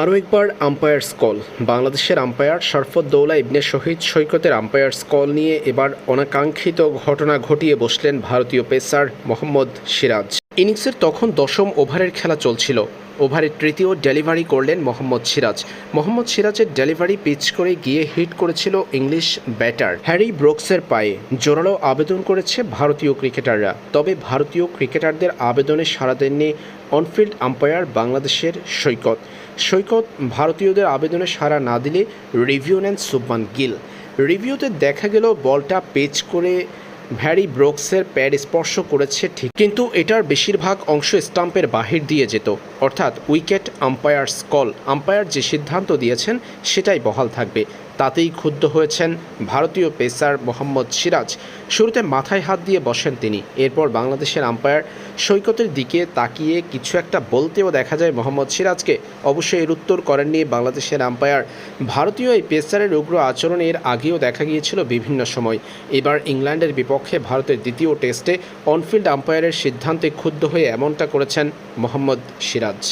আরও একবার umpire's call. বাংলাদেশের আম্পায়ার শরফদ্দৌলা ইবনে শহীদ সৈকতের আম্পায়ার্স কল নিয়ে এবার অনাকাঙ্ক্ষিত ঘটনা ঘটিয়ে বসলেন ভারতীয় পেসার মোহাম্মদ সিরাজ। ইনিংসের তখন দশম ওভারের খেলা চলছিল। ওভারের তৃতীয় ডেলিভারি করলেন মোহাম্মদ সিরাজ। মোহাম্মদ সিরাজের ডেলিভারি পিচ করে গিয়ে হিট করেছিল ইংলিশ ব্যাটার হ্যারি ব্রোকসের পায়ে। জোরালো আবেদন করেছে ভারতীয় ক্রিকেটাররা। তবে ভারতীয় ক্রিকেটারদের আবেদনে সাড়া দেননি অনফিল্ড আম্পায়ার বাংলাদেশের সৈকত। সৈকত ভারতীয়দের আবেদনে সাড়া না দিলে রিভিউ নেন সুবমান গিল। রিভিউতে দেখা গেল বলটা পেচ করে ভ্যারি ব্রোক্সের প্যাড স্পর্শ করেছে ঠিক, কিন্তু এটার বেশিরভাগ অংশ স্টাম্পের বাহির দিয়ে যেত। অর্থাৎ উইকেট আম্পায়ার্স কল আম্পায়ার যে সিদ্ধান্ত দিয়েছেন, সেটাই বহাল থাকবে। তাতেই ক্ষুব্ধ হয়েছেন ভারতীয় পেসার মোহাম্মদ সিরাজ। শুরুতে মাথায় হাত দিয়ে বসেন তিনি। এরপর বাংলাদেশের আম্পায়ার সৈকতের দিকে তাকিয়ে কিছু একটা বলতেও দেখা যায় মোহাম্মদ সিরাজকে। অবশ্যই এর উত্তর করেননি বাংলাদেশের আম্পায়ার। ভারতীয় এই পেসারের উগ্র আচরণ এর আগেও দেখা গিয়েছিল বিভিন্ন সময়। এবার ইংল্যান্ডের বিপক্ষে ভারতের দ্বিতীয় টেস্টে অনফিল্ড আম্পায়ারের সিদ্ধান্তে ক্ষুব্ধ হয়ে এমনটা করেছেন মোহাম্মদ সিরাজ।